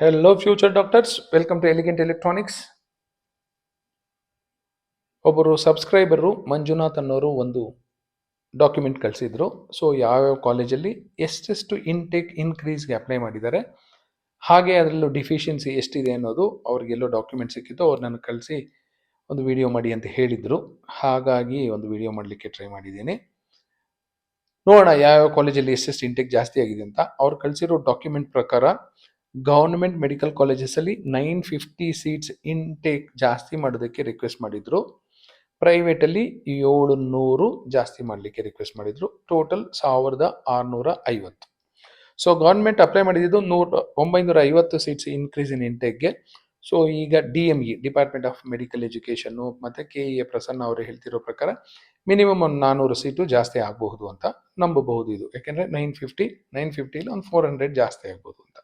Hello future doctors welcome to Elegant electronics ಒಬ್ಬರು subscriber Manjunath ಅನ್ನೋರು ಒಂದು ಡಾಕ್ಯುಮೆಂಟ್ ಕಳಿಸಿದ್ರು. ಸೊ ಯಾವ್ಯಾವ ಕಾಲೇಜಲ್ಲಿ ಎಷ್ಟೆಷ್ಟು ಇನ್ಟೇಕ್ ಇನ್ಕ್ರೀಸ್ಗೆ ಅಪ್ಲೈ ಮಾಡಿದ್ದಾರೆ, ಹಾಗೆ ಅದರಲ್ಲೂ ಡಿಫಿಷಿಯನ್ಸಿ ಎಷ್ಟಿದೆ ಅನ್ನೋದು ಅವ್ರಿಗೆಲ್ಲೋ ಡಾಕ್ಯುಮೆಂಟ್ ಸಿಕ್ಕಿತ್ತು. ಅವ್ರು ನನಗೆ ಕಳಿಸಿ ಒಂದು ವಿಡಿಯೋ ಮಾಡಿ ಅಂತ ಹೇಳಿದರು. ಹಾಗಾಗಿ ಒಂದು ವಿಡಿಯೋ ಮಾಡಲಿಕ್ಕೆ ಟ್ರೈ ಮಾಡಿದ್ದೀನಿ. ನೋಡೋಣ ಯಾವ್ಯಾವ ಕಾಲೇಜಲ್ಲಿ ಎಷ್ಟೆಷ್ಟು ಇಂಟೇಕ್ ಜಾಸ್ತಿ ಆಗಿದೆ ಅಂತ. ಅವ್ರು ಕಳಿಸಿರೋ ಡಾಕ್ಯುಮೆಂಟ್ ಪ್ರಕಾರ ಗೌರ್ಮೆಂಟ್ ಮೆಡಿಕಲ್ ಕಾಲೇಜಸಲ್ಲಿ ನೈನ್ ಫಿಫ್ಟಿ ಸೀಟ್ಸ್ ಇಂಟೇಕ್ ಜಾಸ್ತಿ ಮಾಡೋದಕ್ಕೆ ರಿಕ್ವೆಸ್ಟ್ ಮಾಡಿದ್ರು. ಪ್ರೈವೇಟಲ್ಲಿ ಏಳು ನೂರು ಜಾಸ್ತಿ ಮಾಡಲಿಕ್ಕೆ ರಿಕ್ವೆಸ್ಟ್ ಮಾಡಿದ್ರು. ಟೋಟಲ್ ಸಾವಿರದ ಆರುನೂರ ಐವತ್ತು. ಸೊ ಗೌರ್ಮೆಂಟ್ ಅಪ್ಲೈ ಮಾಡಿದ್ದು ನೂರ, ಒಂಬೈನೂರ ಐವತ್ತು ಸೀಟ್ಸ್ ಇನ್ಕ್ರೀಸ್ ಇನ್ ಇಂಟೇಕ್ಗೆ ಸೊ ಈಗ D M E department of medical education ಮತ್ತು ಕೆ ಇ ಎ ಪ್ರಸನ್ನ ಅವರು ಹೇಳ್ತಿರೋ ಪ್ರಕಾರ ಮಿನಿಮಮ್ ಒಂದು ನಾನ್ನೂರು ಸೀಟು ಜಾಸ್ತಿ ಆಗಬಹುದು ಅಂತ ನಂಬಬಹುದು ಇದು. ಯಾಕೆಂದರೆ ನೈನ್ ಫಿಫ್ಟಿ, ನೈನ್ ಫಿಫ್ಟಿಲಿ ಒಂದು ಫೋರ್ ಹಂಡ್ರೆಡ್ ಜಾಸ್ತಿ ಆಗ್ಬೋದು ಅಂತ.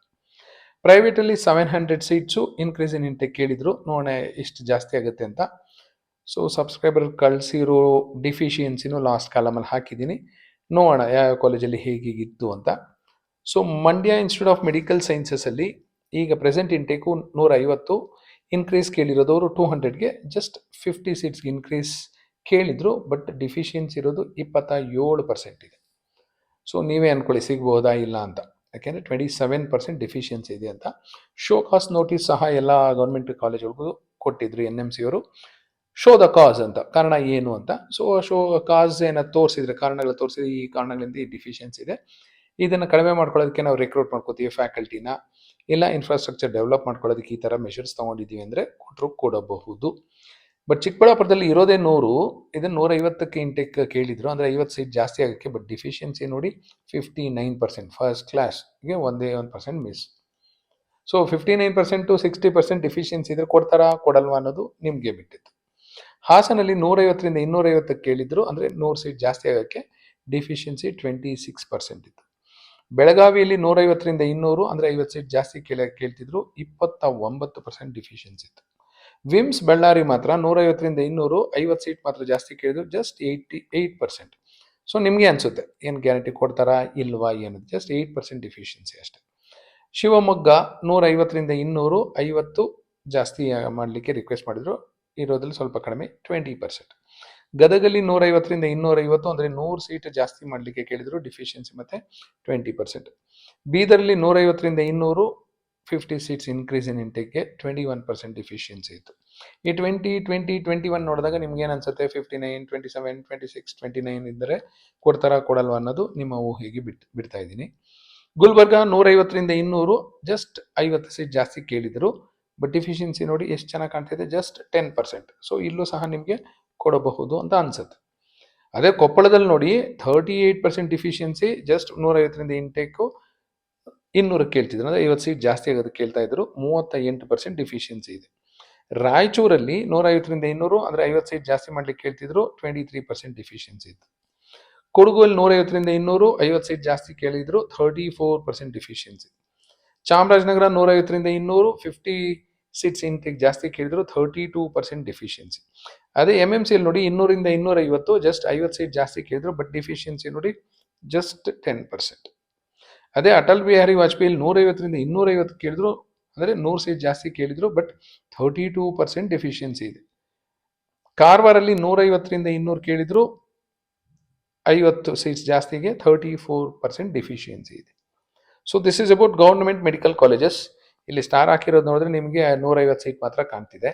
ಪ್ರೈವೇಟಲ್ಲಿ seven hundred seats increase in intake ಕೇಳಿದ್ರು. ನೋಡೋಣ ಎಷ್ಟು ಜಾಸ್ತಿ ಆಗುತ್ತೆ ಅಂತ. ಸೊ ಸಬ್ಸ್ಕ್ರೈಬರ್ ಕಳಿಸಿರೋ ಡಿಫಿಷಿಯನ್ಸಿನೂ ಲಾಸ್ಟ್ ಕಾಲಮಲ್ಲಿ ಹಾಕಿದ್ದೀನಿ. ನೋಡೋಣ ಯಾವ ಕಾಲೇಜಲ್ಲಿ ಹೇಗಿತ್ತು ಅಂತ. So Mandya institute of medical ಸೈನ್ಸಸಲ್ಲಿ ಈಗ ಪ್ರೆಸೆಂಟ್ ಇಂಟೇಕು ನೂರ ಐವತ್ತು ಇನ್ಕ್ರೀಸ್ ಕೇಳಿರೋದವರು ಟೂ ಹಂಡ್ರೆಡ್ಗೆ ಜಸ್ಟ್ ಫಿಫ್ಟಿ ಸೀಟ್ಸ್ಗೆ ಇನ್ಕ್ರೀಸ್ ಕೇಳಿದ್ರು ಬಟ್ ಡಿಫಿಷಿಯನ್ಸಿ ಇರೋದು ಇಪ್ಪತ್ತ ಏಳು ಪರ್ಸೆಂಟ್ ಇದೆ. ಸೊ ನೀವೇ ಅಂದ್ಕೊಳ್ಳಿ ಸಿಗ್ಬೋದಾ ಇಲ್ಲ ಅಂತ. ಯಾಕೆಂದರೆ ಟ್ವೆಂಟಿ ಸೆವೆನ್ ಪರ್ಸೆಂಟ್ ಡಿಫಿಷಿಯನ್ಸಿ ಇದೆ ಅಂತ. ಶೋ ಕಾಸ್ ನೋಟಿಸ್ ಸಹ ಎಲ್ಲ ಗೌರ್ಮೆಂಟ್ ಕಾಲೇಜ್ಗಳಿಗೂ ಕೊಟ್ಟಿದ್ರು ಎನ್ ಎಂ ಸಿ ಅವರು. ಶೋ ದ ಕಾಸ್ ಅಂತ, ಕಾರಣ ಏನು ಅಂತ. ಸೊ ಶೋ ಕಾಸ್ ಏನ ತೋರಿಸಿದ್ರೆ ಕಾರಣಗಳು ತೋರಿಸಿದ್ರೆ ಈ ಕಾರಣಗಳಿಂದ ಈ ಡಿಫಿಷಿಯನ್ಸಿ ಇದೆ. ಇದನ್ನು ಕಡಿಮೆ ಮಾಡ್ಕೊಳ್ಳೋದಕ್ಕೆ ನಾವು ರಿಕ್ರೂಟ್ ಮಾಡ್ಕೋತೀವಿ ಫ್ಯಾಕಲ್ಟಿನ ಇಲ್ಲ ಇನ್ಫ್ರಾಸ್ಟ್ರಕ್ಚರ್ ಡೆವಲಪ್ ಮಾಡ್ಕೊಳ್ಳೋದಕ್ಕೆ ಈ ಥರ ಮೆಷರ್ಸ್ ತೊಗೊಂಡಿದ್ದೀವಿ ಅಂದರೆ ಕೊಟ್ಟರು ಕೊಡಬಹುದು. ಬಟ್ ಚಿಕ್ಕಬಳ್ಳಾಪುರದಲ್ಲಿ ಇರೋದೇ ನೂರು ಇದನ್ನು ನೂರ ಐವತ್ತಕ್ಕೆ ಇಂಟೆಕ್ ಕೇಳಿದ್ರು. ಅಂದರೆ ಐವತ್ತು ಸೀಟ್ ಜಾಸ್ತಿ ಆಗೋಕ್ಕೆ ಬಟ್ ಡಿಫಿಷಿಯನ್ಸಿ ನೋಡಿ ಫಿಫ್ಟಿ ನೈನ್ ಪರ್ಸೆಂಟ್ ಫಸ್ಟ್ ಕ್ಲಾಸ್ಗೆ ಒಂದೇ ಒಂದು percent miss so fifty nine percent to sixty percent deficiency ಇದ್ರೆ ಕೊಡ್ತಾರಾ? ಕೊಡಲ್ವಾ ಅನ್ನೋದು ನಿಮಗೆ ಬಿಟ್ಟಿತ್ತು. ಹಾಸನಲ್ಲಿ ನೂರೈವತ್ತರಿಂದ ಇನ್ನೂರೈವತ್ತಕ್ಕೆ ಕೇಳಿದ್ರು. ಅಂದರೆ ನೂರು ಸೀಟ್ ಜಾಸ್ತಿ ಆಗೋಕ್ಕೆ ಡಿಫಿಷಿಯನ್ಸಿ ಟ್ವೆಂಟಿ ಸಿಕ್ಸ್ ಪರ್ಸೆಂಟ್ ಇತ್ತು. ಬೆಳಗಾವಿಯಲ್ಲಿ ನೂರೈವತ್ತರಿಂದ ಇನ್ನೂರು, ಅಂದರೆ ಐವತ್ತು ಸೀಟ್ ಜಾಸ್ತಿ ಕೇಳ, ಕೇಳ್ತಿದ್ರು. ಇಪ್ಪತ್ತ ಒಂಬತ್ತು ಪರ್ಸೆಂಟ್ ಡಿಫಿಷಿಯನ್ಸಿ ಇತ್ತು. ವಿಮ್ಸ್ ಬಳ್ಳಾರಿ ಮಾತ್ರ ನೂರೈವತ್ತರಿಂದ ಇನ್ನೂರು, ಐವತ್ತು ಸೀಟ್ ಮಾತ್ರ ಜಾಸ್ತಿ ಕೇಳಿದ್ರು just eighty eight percent so ನಿಮಗೆ ಅನಿಸುತ್ತೆ, ಏನು ಗ್ಯಾರಂಟಿ ಕೊಡ್ತಾರಾ, ಇಲ್ವಾ, ಏನು? ಜಸ್ಟ್ ಏಯ್ಟ್ ಪರ್ಸೆಂಟ್ ಡಿಫಿಷಿಯನ್ಸಿ ಅಷ್ಟೇ. ಶಿವಮೊಗ್ಗ ನೂರೈವತ್ತರಿಂದ ಇನ್ನೂರು, ಐವತ್ತು ಜಾಸ್ತಿ ಮಾಡಲಿಕ್ಕೆ ರಿಕ್ವೆಸ್ಟ್ ಮಾಡಿದ್ರು. ಇರೋದ್ರಲ್ಲಿ ಸ್ವಲ್ಪ ಕಡಿಮೆ ಟ್ವೆಂಟಿ ಪರ್ಸೆಂಟ್ ಗದಗಲ್ಲಿ ನೂರೈವತ್ತರಿಂದ ಇನ್ನೂರೈವತ್ತು ಅಂದರೆ ನೂರು ಸೀಟ್ ಜಾಸ್ತಿ ಮಾಡಲಿಕ್ಕೆ ಕೇಳಿದ್ರು ಡಿಫಿಷಿಯನ್ಸಿ ಮತ್ತು ಟ್ವೆಂಟಿ ಪರ್ಸೆಂಟ್ ಬೀದರ್ಲಿ ನೂರೈವತ್ತರಿಂದ ಇನ್ನೂರು ಫಿಫ್ಟಿ ಸೀಟ್ಸ್ ಇನ್ಕ್ರೀಸ್ ಇನ್ ಇಂಟೇಕ್ಗೆ ಟ್ವೆಂಟಿ ಒನ್ ಪರ್ಸೆಂಟ್ ಡಿಫಿಷಿಯನ್ಸಿ ಇತ್ತು. ಈ ಟ್ವೆಂಟಿ ಟ್ವೆಂಟಿ ಟ್ವೆಂಟಿ ಒನ್ ನೋಡಿದಾಗ ನಿಮ್ಗೆ ಏನು ಅನ್ಸುತ್ತೆ? Fifty nine twenty seven twenty six twenty nine ಇದ್ದರೆ ಕೊಡ್ತಾರಾ ಕೊಡಲ್ವಾ ಅನ್ನೋದು ನಿಮ್ಮ ಊಹೆಗೆ ಬಿಟ್ಟು ಬಿಡ್ತಾ ಇದ್ದೀನಿ. ಗುಲ್ಬರ್ಗ ನೂರೈವತ್ತರಿಂದ ಇನ್ನೂರು ಜಸ್ಟ್ ಐವತ್ತು ಸೀಟ್ ಜಾಸ್ತಿ ಕೇಳಿದರು ಬಟ್ ಡಿಫಿಷಿಯನ್ಸಿ ನೋಡಿ ಎಷ್ಟು ಚೆನ್ನಾಗಿ ಕಾಣ್ತಿದೆ? ಜಸ್ಟ್ ಟೆನ್ ಪರ್ಸೆಂಟ್ ಸೊ ಇಲ್ಲೂ ಸಹ ನಿಮಗೆ ಕೊಡಬಹುದು ಅಂತ ಅನ್ಸುತ್ತೆ. ಅದೇ ಕೊಪ್ಪಳದಲ್ಲಿ ನೋಡಿ thirty eight percent deficiency just ನೂರೈವತ್ತರಿಂದ intake ಇನ್ನೂರಕ್ಕೆ ಕೇಳ್ತಿದ್ರು. ಅಂದರೆ ಐವತ್ತು ಸೀಟ್ ಜಾಸ್ತಿ ಆಗೋದು ಕೇಳ್ತಾ ಇದ್ರು. ಮೂವತ್ತ ಎಂಟು ಪರ್ಸೆಂಟ್ ಡಿಫಿಷಿಯನ್ಸಿ ಇದೆ. ರಾಯಚೂರಲ್ಲಿ ನೂರೈವತ್ತರಿಂದ ಇನ್ನೂರು, ಅಂದರೆ ಐವತ್ತು ಸೀಟ್ ಜಾಸ್ತಿ ಮಾಡ್ಲಿಕ್ಕೆ ಕೇಳ್ತಿದ್ರು. ಟ್ವೆಂಟಿ ತ್ರೀ ಪರ್ಸೆಂಟ್ ಡಿಫಿಷಿಯನ್ಸಿ ಇತ್ತು. ಕೊಡಗುಲ್ಲಿ ನೂರೈವತ್ತರಿಂದ ಇನ್ನೂರು, ಐವತ್ತು ಸೀಟ್ ಜಾಸ್ತಿ ಕೇಳಿದ್ರು. Thirty four percent deficiency Chamarajanagar ನೂರೈವತ್ತರಿಂದ ಇನ್ನೂರು ಫಿಫ್ಟಿ ಸೀಟ್ಸ್ ಇಂಟೇಕ್ ಜಾಸ್ತಿ ಕೇಳಿದ್ರು. ಥರ್ಟಿ ಟೂ ಪರ್ಸೆಂಟ್ ಡಿಫಿಷಿಯನ್ಸಿ ಅದೇ ಎಂ ಎಂ ಸಿಯಲ್ಲಿ ನೋಡಿ ಇನ್ನೂರಿಂದ ಇನ್ನೂರೈವತ್ತು ಜಸ್ಟ್ ಐವತ್ತು ಸೀಟ್ ಜಾಸ್ತಿ ಕೇಳಿದ್ರು ಬಟ್ ಡಿಫಿಷಿಯನ್ಸಿ ನೋಡಿ ಜಸ್ಟ್ ಟೆನ್ ಪರ್ಸೆಂಟ್ ಅದೇ ಅಟಲ್ ಬಿಹಾರಿ ವಾಜಪೇಯಿ ನೂರೈವತ್ತರಿಂದ ಇನ್ನೂರೈವತ್ತು ಕೇಳಿದ್ರು, ಅಂದರೆ ನೂರು ಸೀಟ್ ಜಾಸ್ತಿ ಕೇಳಿದ್ರು but thirty two percent deficiency ಇದೆ. ಕಾರ್ವಾರಲ್ಲಿ ನೂರೈವತ್ತರಿಂದ ಇನ್ನೂರು ಕೇಳಿದ್ರು, ಐವತ್ತು ಸೀಟ್ಸ್ ಜಾಸ್ತಿಗೆ ಥರ್ಟಿ ಫೋರ್ ಪರ್ಸೆಂಟ್ ಡೆಫಿಷಿಯನ್ಸಿ ಇದೆ. So this is about government medical colleges ಇಲ್ಲಿ ಸ್ಟಾರ್ ಹಾಕಿರೋದು ನೋಡಿದ್ರೆ ನಿಮಗೆ ನೂರೈವತ್ತು ಸೀಟ್ ಮಾತ್ರ ಕಾಣ್ತಿದೆ.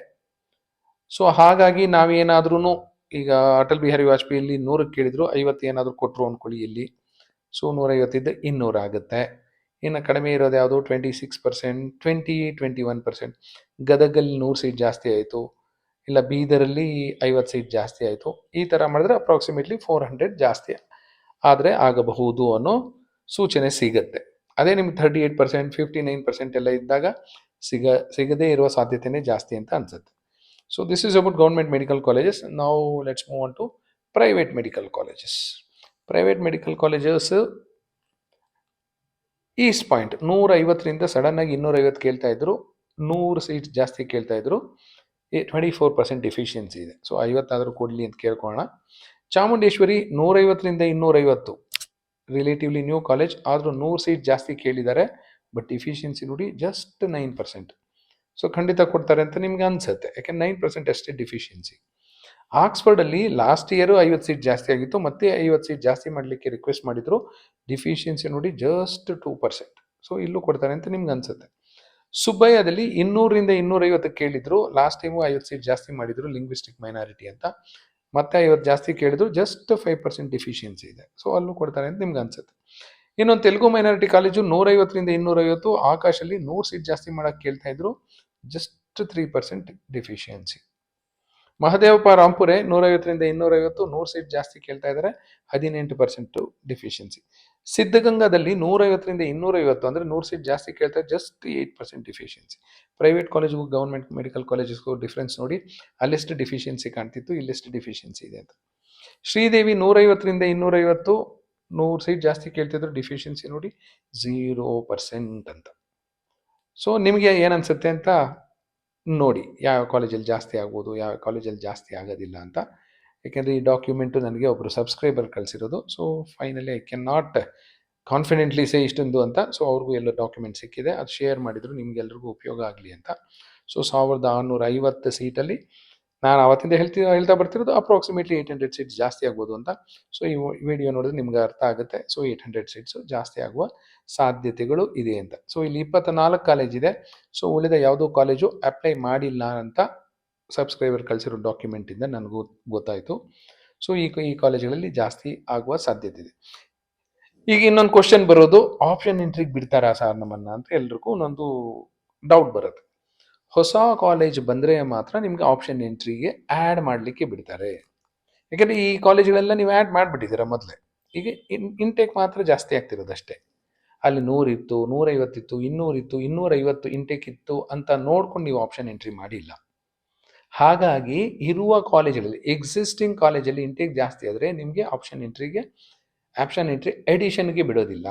ಸೊ ಹಾಗಾಗಿ ನಾವೇನಾದ್ರೂ ಈಗ ಅಟಲ್ ಬಿಹಾರಿ ವಾಜಪೇಯಿ ನೂರಕ್ಕೆ ಕೇಳಿದ್ರು, ಐವತ್ತು ಏನಾದರೂ ಕೊಟ್ಟರು ಅಂದ್ಕೊಳ್ಳಿ ಇಲ್ಲಿ. ಸೊ ನೂರೈವತ್ತಿದ್ದ ಇನ್ನೂರು ಆಗುತ್ತೆ. ಇನ್ನು ಕಡಿಮೆ ಇರೋದು ಯಾವುದು? Twenty six percent twenty twenty one percent ಗದಗಲ್ಲಿ ನೂರು ಸೀಟ್ ಜಾಸ್ತಿ ಆಯಿತು. ಇಲ್ಲ, ಬೀದರಲ್ಲಿ ಐವತ್ತು ಸೀಟ್ ಜಾಸ್ತಿ ಆಯಿತು. ಈ ಥರ ಮಾಡಿದ್ರೆ ಅಪ್ರಾಕ್ಸಿಮೇಟ್ಲಿ ಫೋರ್ ಹಂಡ್ರೆಡ್ ಜಾಸ್ತಿ ಆದರೆ ಆಗಬಹುದು ಅನ್ನೋ ಸೂಚನೆ ಸಿಗುತ್ತೆ. ಅದೇ ನಿಮ್ಗೆ thirty eight percent fifty nine percent ಎಲ್ಲ ಇದ್ದಾಗ ಸಿಗ, ಸಿಗದೇ ಇರುವ ಸಾಧ್ಯತೆನೇ ಜಾಸ್ತಿ ಅಂತ ಅನ್ಸುತ್ತೆ. So this is about government medical colleges ನಾವು let's move on to private medical colleges private medical colleges East Point ನೂರ ಐವತ್ತರಿಂದ ಸಡನ್ ಆಗಿ ಇನ್ನೂರೈವತ್ತು ಕೇಳ್ತಾ ಇದ್ರು, ನೂರು ಸೀಟ್ ಜಾಸ್ತಿ ಕೇಳ್ತಾ ಇದ್ರು. ಟ್ವೆಂಟಿ ಫೋರ್ ಪರ್ಸೆಂಟ್ ಡಿಫಿಷಿಯನ್ಸಿ ಇದೆ. ಸೊ ಐವತ್ತಾದರೂ ಕೊಡಲಿ ಅಂತ ಕೇಳ್ಕೊಳ್ಳೋಣ. ಚಾಮುಂಡೇಶ್ವರಿ, ನೂರೈವತ್ತರಿಂದ ಇನ್ನೂರೈವತ್ತು. ರಿಲೇಟಿವ್ಲಿ ನ್ಯೂ ಕಾಲೇಜ್ ಆದರೂ ನೂರು ಸೀಟ್ ಜಾಸ್ತಿ ಕೇಳಿದ್ದಾರೆ ಬಟ್ ಡಿಫಿಷಿಯನ್ಸಿ ನೋಡಿ ಜಸ್ಟ್ ನೈನ್ ಪರ್ಸೆಂಟ್ ಸೊ ಖಂಡಿತ ಕೊಡ್ತಾರೆ ಅಂತ ನಿಮ್ಗೆ ಅನ್ಸುತ್ತೆ. ಯಾಕೆಂದ್ರೆ ನೈನ್ ಪರ್ಸೆಂಟ್ ಅಷ್ಟೇ ಡಿಫಿಷಿಯನ್ಸಿ ಆಕ್ಸ್ಫರ್ಡಲ್ಲಿ ಲಾಸ್ಟ್ ಇಯರು ಐವತ್ತು ಸೀಟ್ ಜಾಸ್ತಿ ಆಗಿತ್ತು, ಮತ್ತೆ ಐವತ್ತು ಸೀಟ್ ಜಾಸ್ತಿ ಮಾಡಲಿಕ್ಕೆ ರಿಕ್ವೆಸ್ಟ್ ಮಾಡಿದ್ರು. ಡಿಫಿಷಿಯನ್ಸಿ ನೋಡಿ ಜಸ್ಟ್ ಟೂ ಪರ್ಸೆಂಟ್ ಸೊ ಇಲ್ಲೂ ಕೊಡ್ತಾರೆ ಅಂತ ನಿಮ್ಗೆ ಅನ್ಸುತ್ತೆ. ಸುಬ್ಬಯ್ಯದಲ್ಲಿ ಇನ್ನೂರಿಂದ ಇನ್ನೂರೈವತ್ತು ಕೇಳಿದ್ರು. ಲಾಸ್ಟ್ ಟೈಮು ಐವತ್ತು ಸೀಟ್ ಜಾಸ್ತಿ ಮಾಡಿದ್ರು ಲಿಂಗ್ವಿಸ್ಟಿಕ್ ಮೈನಾರಿಟಿ ಅಂತ. ಮತ್ತೆ ಐವತ್ತು ಜಾಸ್ತಿ ಕೇಳಿದ್ರು ಜಸ್ಟ್ ಫೈವ್ ಪರ್ಸೆಂಟ್ ಡಿಫಿಷಿಯನ್ಸಿ ಇದೆ. ಸೊ ಅಲ್ಲೂ ಕೊಡ್ತಾರೆ ಅಂತ ನಿಮ್ಗೆ ಅನ್ಸುತ್ತೆ. ಇನ್ನೊಂದು ತೆಲುಗು ಮೈನಾರಿಟಿ ಕಾಲೇಜು ನೂರೈವತ್ತರಿಂದ ಇನ್ನೂರೈವತ್ತು, ಆಕಾಶಲ್ಲಿ ನೂರು ಸೀಟ್ ಜಾಸ್ತಿ ಮಾಡೋಕ್ಕೆ ಕೇಳ್ತಾ ಇದ್ರು just three percent deficiency Mahadevappa Rampure ನೂರೈವತ್ತರಿಂದ ಇನ್ನೂರೈವತ್ತು, ನೂರು ಸೀಟ್ ಜಾಸ್ತಿ ಕೇಳ್ತಾ ಇದ್ದಾರೆ. ಹದಿನೆಂಟು ಪರ್ಸೆಂಟ್ ಡಿಫಿಷಿಯನ್ಸಿ ಸಿದ್ಧಗಂಗಾದಲ್ಲಿ ನೂರೈವತ್ತರಿಂದ ಇನ್ನೂರೈವತ್ತು ಅಂದರೆ ನೂರು ಸೀಟ್ ಜಾಸ್ತಿ ಕೇಳ್ತಾರೆ just eight percent deficiency private ಕಾಲೇಜ್ಗೂ government medical ಕಾಲೇಜಸ್ಗೂ ಡಿಫ್ರೆನ್ಸ್ ನೋಡಿ, ಅಲ್ಲೆಷ್ಟು ಡಿಫಿಷಿಯನ್ಸಿ ಕಾಣ್ತಿತ್ತು, ಇಲ್ಲೆಷ್ಟು ಡಿಫಿಷಿಯನ್ಸಿ ಇದೆ ಅಂತ. ಶ್ರೀದೇವಿ ನೂರೈವತ್ತರಿಂದ ಇನ್ನೂರೈವತ್ತು, ನೂರು ಸೀಟ್ ಜಾಸ್ತಿ ಕೇಳ್ತಿದ್ರು ಡಿಫಿಷಿಯನ್ಸಿ ನೋಡಿ ಝೀರೋ ಪರ್ಸೆಂಟ್ ಅಂತ. ಸೊ ನಿಮಗೆ ಏನನ್ಸುತ್ತೆ ಅಂತ ನೋಡಿ ಯಾವ ಕಾಲೇಜಲ್ಲಿ ಜಾಸ್ತಿ ಆಗ್ಬೋದು, ಯಾವ ಕಾಲೇಜಲ್ಲಿ ಜಾಸ್ತಿ ಆಗೋದಿಲ್ಲ ಅಂತ. ಯಾಕೆಂದರೆ ಈ ಡಾಕ್ಯುಮೆಂಟು ನನಗೆ ಒಬ್ಬರು subscriber ಕಳಿಸಿರೋದು. So finally I can not confidently say ಇಷ್ಟೊಂದು ಅಂತ. ಸೊ ಅವ್ರಿಗೂ ಎಲ್ಲ ಡಾಕ್ಯುಮೆಂಟ್ ಸಿಕ್ಕಿದೆ. ಅದು ಶೇರ್ ಮಾಡಿದ್ರು, ನಿಮಗೆಲ್ರಿಗೂ ಉಪಯೋಗ ಆಗಲಿ ಅಂತ. ಸೊ ಸಾವಿರದ ಆರುನೂರ ಐವತ್ತು ಸೀಟಲ್ಲಿ ನಾನು ಅವತ್ತಿಂದ ಹೇಳ್ತಿ, ಹೇಳ್ತಾ ಬರ್ತಿರೋದು ಅಪ್ರಾಕ್ಸಿಮೇಟ್ಲಿ ಏಯ್ಟ್ ಹಂಡ್ರೆಡ್ ಸೀಟ್ಸ್ ಜಾಸ್ತಿ ಆಗ್ಬೋದು ಅಂತ. ಸೊ ಈ ವಿಡಿಯೋ ನೋಡಿದ್ರೆ ನಿಮ್ಗೆ ಅರ್ಥ ಆಗುತ್ತೆ. ಸೊ ಏಯ್ಟ್ ಹಂಡ್ರೆಡ್ ಸೀಟ್ಸು ಜಾಸ್ತಿ ಆಗುವ ಸಾಧ್ಯತೆಗಳು ಇದೆ ಅಂತ. ಸೊ ಇಲ್ಲಿ ಇಪ್ಪತ್ತ ನಾಲ್ಕು ಕಾಲೇಜ್ ಇದೆ. ಸೊ ಉಳಿದ ಯಾವುದೋ ಕಾಲೇಜು ಅಪ್ಲೈ ಮಾಡಿಲ್ಲ ಅಂತ ಸಬ್ಸ್ಕ್ರೈಬರ್ ಕಳಿಸಿರೋ ಡಾಕ್ಯುಮೆಂಟಿಂದ ನನಗೂ ಗೊತ್ತಾಯಿತು. ಸೊ ಈ ಈ ಕಾಲೇಜುಗಳಲ್ಲಿ ಜಾಸ್ತಿ ಆಗುವ ಸಾಧ್ಯತೆ ಇದೆ. ಈಗ ಇನ್ನೊಂದು ಕ್ವಶನ್ ಬರೋದು ಆಪ್ಷನ್ ಎಂಟ್ರಿಗೆ ಬಿಡ್ತಾರಾ ಸರ್ ನಮ್ಮನ್ನ ಅಂತ ಎಲ್ರಿಗೂ ಒಂದೊಂದು ಡೌಟ್ ಬರುತ್ತೆ. ಹೊಸ ಕಾಲೇಜ್ ಬಂದರೆ ಮಾತ್ರ ನಿಮಗೆ ಆಪ್ಷನ್ ಎಂಟ್ರಿಗೆ ಆ್ಯಡ್ ಮಾಡಲಿಕ್ಕೆ ಬಿಡ್ತಾರೆ. ಯಾಕಂದರೆ ಈ ಕಾಲೇಜುಗಳೆಲ್ಲ ನೀವು ಆ್ಯಡ್ ಮಾಡಿಬಿಟ್ಟಿದ್ದೀರಾ ಮೊದಲೇ. ಈಗ ಇನ್ ಇಂಟೇಕ್ ಮಾತ್ರ ಜಾಸ್ತಿ ಆಗ್ತಿರೋದಷ್ಟೇ ಅಲ್ಲಿ ನೂರಿತ್ತು ನೂರೈವತ್ತಿತ್ತು ಇನ್ನೂರಿತ್ತು ಇನ್ನೂರೈವತ್ತು ಇಂಟೇಕ್ ಇತ್ತು ಅಂತ ನೋಡ್ಕೊಂಡು ನೀವು ಆಪ್ಷನ್ ಎಂಟ್ರಿ ಮಾಡಿಲ್ಲ. ಹಾಗಾಗಿ ಇರುವ ಕಾಲೇಜಲ್ಲಿ ಎಕ್ಸಿಸ್ಟಿಂಗ್ ಕಾಲೇಜಲ್ಲಿ ಇಂಟೇಕ್ ಜಾಸ್ತಿ ಆದರೆ ನಿಮಗೆ ಆಪ್ಷನ್ ಎಂಟ್ರಿಗೆ ಆಪ್ಷನ್ ಎಂಟ್ರಿ ಎಡಿಷನ್ಗೆ ಬಿಡೋದಿಲ್ಲ.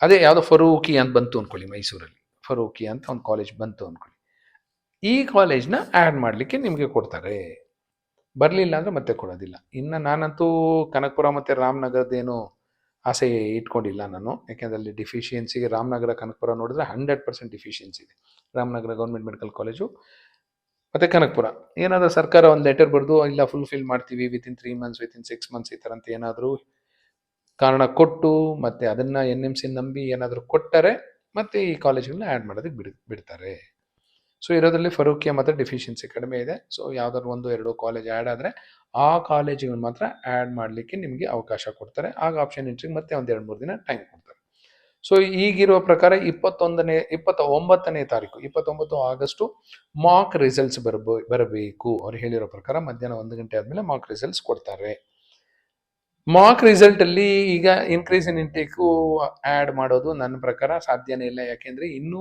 ಅದೇ ಯಾವುದೋ ಫರೂಕಿ ಅಂತ ಬಂತು ಅಂದ್ಕೊಳ್ಳಿ ಮೈಸೂರಲ್ಲಿ. ಫರೂಕಿ ಅಂತ ಒಂದು ಕಾಲೇಜ್ ಬಂತು ಅಂದ್ಕೊಳ್ಳಿ ಈ ಕಾಲೇಜ್ನ ಆ್ಯಡ್ ಮಾಡಲಿಕ್ಕೆ ನಿಮಗೆ ಕೊಡ್ತಾರೆ. ಬರಲಿಲ್ಲ ಅಂದರೆ ಮತ್ತೆ ಕೊಡೋದಿಲ್ಲ. ಇನ್ನು ನಾನಂತೂ ಕನಕಪುರ ಮತ್ತು ರಾಮನಗರದ್ದೇನು ಆಸೆ ಇಟ್ಕೊಂಡಿಲ್ಲ ನಾನು. ಯಾಕೆಂದರೆ ಅಲ್ಲಿ ಡಿಫಿಷಿಯನ್ಸಿಗೆ ರಾಮನಗರ, ಕನಕಪುರ ನೋಡಿದ್ರೆ ಹಂಡ್ರೆಡ್ ಪರ್ಸೆಂಟ್ ಡಿಫಿಷಿಯನ್ಸಿ ಇದೆ. ರಾಮನಗರ ಗೌರ್ಮೆಂಟ್ ಮೆಡಿಕಲ್ ಕಾಲೇಜು ಮತ್ತು ಕನಕಪುರ. ಏನಾದರೂ ಸರ್ಕಾರ ಒಂದು ಲೆಟರ್ ಬರೆದು, ಇಲ್ಲ ಫುಲ್ಫಿಲ್ ಮಾಡ್ತೀವಿ within three months within six months ಈ ಥರ ಅಂತ ಏನಾದರೂ ಕಾರಣ ಕೊಟ್ಟು, ಮತ್ತು ಅದನ್ನು ಎನ್ ಎಂ ಸಿ ನಂಬಿ ಏನಾದರೂ ಕೊಟ್ಟರೆ ಮತ್ತೆ ಈ ಕಾಲೇಜ್ಗಳನ್ನ ಆ್ಯಡ್ ಮಾಡೋದಕ್ಕೆ ಬಿಡ್, ಬಿಡ್ತಾರೆ. ಸೊ ಇರೋದ್ರಲ್ಲಿ ಫರೂಕಿಯ ಮಾತ್ರ ಡಿಫಿಷಿಯನ್ಸಿ ಕಡಿಮೆ ಇದೆ. ಸೊ ಯಾವ್ದಾದ್ರು ಒಂದು, ಎರಡು ಕಾಲೇಜ್ ಆ್ಯಡ್ ಆದರೆ ಆ ಕಾಲೇಜಿಗೆ ಮಾತ್ರ ಆ್ಯಡ್ ಮಾಡಲಿಕ್ಕೆ ನಿಮಗೆ ಅವಕಾಶ ಕೊಡ್ತಾರೆ. ಆಗ ಆಪ್ಷನ್ ಎಂಟ್ರಿಗೆ ಮತ್ತೆ ಒಂದು ಎರಡು, ಮೂರು ದಿನ ಟೈಮ್ ಕೊಡ್ತಾರೆ. ಸೊ ಈಗಿರುವ ಪ್ರಕಾರ ಇಪ್ಪತ್ತೊಂದನೇ ಇಪ್ಪತ್ತ ಒಂಬತ್ತನೇ ತಾರೀಕು, ಇಪ್ಪತ್ತೊಂಬತ್ತು ಆಗಸ್ಟು ಮಾಕ್ ರಿಸಲ್ಟ್ಸ್ ಬರಬೋ, ಬರಬೇಕು. ಅವ್ರು ಹೇಳಿರೋ ಪ್ರಕಾರ ಮಧ್ಯಾಹ್ನ ಒಂದು ಗಂಟೆ ಆದಮೇಲೆ ಮಾಕ್ ರಿಸಲ್ಟ್ಸ್ ಕೊಡ್ತಾರೆ. ಮಾಕ್ ರಿಸಲ್ಟ್ ಅಲ್ಲಿ ಈಗ ಇನ್ಕ್ರೀಸ್ ಇನ್ ಇಂಟೇಕು ಆ್ಯಡ್ ಮಾಡೋದು ನನ್ನ ಪ್ರಕಾರ ಸಾಧ್ಯನೇ ಇಲ್ಲ. ಯಾಕೆಂದ್ರೆ ಇನ್ನೂ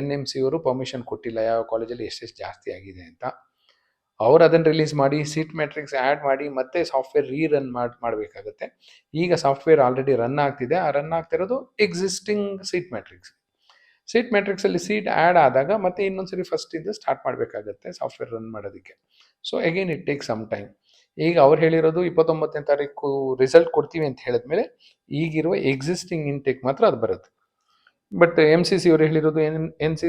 ಎನ್ ಎಂ ಸಿ ಅವರು ಪರ್ಮಿಷನ್ ಕೊಟ್ಟಿಲ್ಲ. ಯಾವ ಕಾಲೇಜಲ್ಲಿ ಎಷ್ಟೆಷ್ಟು ಜಾಸ್ತಿ ಆಗಿದೆ ಅಂತ. ಅವ್ರು ಅದನ್ನು ರಿಲೀಸ್ ಮಾಡಿ ಸೀಟ್ ಮ್ಯಾಟ್ರಿಕ್ಸ್ ಆ್ಯಡ್ ಮಾಡಿ, ಮತ್ತೆ ಸಾಫ್ಟ್ವೇರ್ ರೀ ರನ್ ಮಾಡಿ, ಮಾಡಬೇಕಾಗುತ್ತೆ. ಈಗ ಸಾಫ್ಟ್ವೇರ್ ಆಲ್ರೆಡಿ ರನ್ ಆಗ್ತಿದೆ. ಆ ರನ್ ಆಗ್ತಿರೋದು existing seat matrix seat matrix ಅಲ್ಲಿ ಸೀಟ್ ಆ್ಯಡ್ ಆದಾಗ ಮತ್ತೆ ಇನ್ನೊಂದ್ಸರಿ ಫಸ್ಟ್ ಇಂದ ಸ್ಟಾರ್ಟ್ ಮಾಡಬೇಕಾಗುತ್ತೆ ಸಾಫ್ಟ್ವೇರ್ ರನ್ ಮಾಡೋದಕ್ಕೆ. So again it take some time ಈಗ ಅವ್ರು ಹೇಳಿರೋದು ಇಪ್ಪತ್ತೊಂಬತ್ತನೇ ತಾರೀಕು ರಿಸಲ್ಟ್ ಕೊಡ್ತೀವಿ ಅಂತ ಹೇಳಿದ್ಮೇಲೆ ಈಗಿರುವ ಎಕ್ಸಿಸ್ಟಿಂಗ್ ಇಂಟೇಕ್ ಮಾತ್ರ ಅದು ಬರುತ್ತೆ. ಬಟ್ ಎಂ ಸಿ ಸಿ ಅವರು ಹೇಳಿರೋದು N N C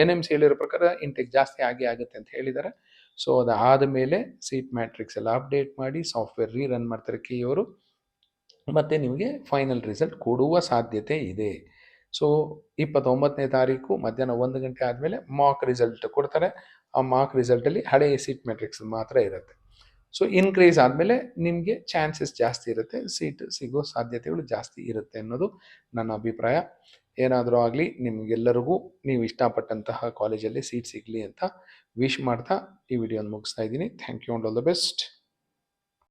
N M C ಹೇಳಿರೋ ಪ್ರಕಾರ ಇಂಟೇಕ್ ಜಾಸ್ತಿ ಆಗಿ ಆಗುತ್ತೆ ಅಂತ ಹೇಳಿದ್ದಾರೆ. ಸೊ ಅದಾದ ಮೇಲೆ ಸೀಟ್ ಮ್ಯಾಟ್ರಿಕ್ಸ್ ಎಲ್ಲ ಅಪ್ಡೇಟ್ ಮಾಡಿ ಸಾಫ್ಟ್ವೇರ್ ರೀ ರನ್ ಮಾಡ್ತಾರೆ ಕಿ ಅವರು. ಮತ್ತು ನಿಮಗೆ ಫೈನಲ್ ರಿಸಲ್ಟ್ ಕೊಡುವ ಸಾಧ್ಯತೆ ಇದೆ. ಸೊ ಇಪ್ಪತ್ತೊಂಬತ್ತನೇ ತಾರೀಕು ಮಧ್ಯಾಹ್ನ ಒಂದು ಗಂಟೆ ಆದಮೇಲೆ ಮಾಕ್ ರಿಸಲ್ಟ್ ಕೊಡ್ತಾರೆ. ಆ ಮಾಕ್ ರಿಸಲ್ಟಲ್ಲಿ ಹಳೆಯ ಸೀಟ್ ಮ್ಯಾಟ್ರಿಕ್ಸ್ ಮಾತ್ರ ಇರುತ್ತೆ. ಸೊ ಇನ್ಕ್ರೀಸ್ ಆದಮೇಲೆ ನಿಮಗೆ ಚಾನ್ಸಸ್ ಜಾಸ್ತಿ ಇರುತ್ತೆ ಸೀಟ್ ಸಿಗೋ ಸಾಧ್ಯತೆಗಳು ಜಾಸ್ತಿ ಇರುತ್ತೆ ಅನ್ನೋದು ನನ್ನ ಅಭಿಪ್ರಾಯ. ಏನಾದರೂ ಆಗಲಿ ನಿಮಗೆಲ್ಲರಿಗೂ ನೀವು ಇಷ್ಟಪಟ್ಟಂತಹ ಕಾಲೇಜಲ್ಲಿ ಸೀಟ್ ಸಿಗಲಿ ಅಂತ ವಿಶ್ ಮಾಡ್ತಾ ಈ ವಿಡಿಯೋನ ಮುಗಿಸ್ತಾ ಇದ್ದೀನಿ. Thank you all the best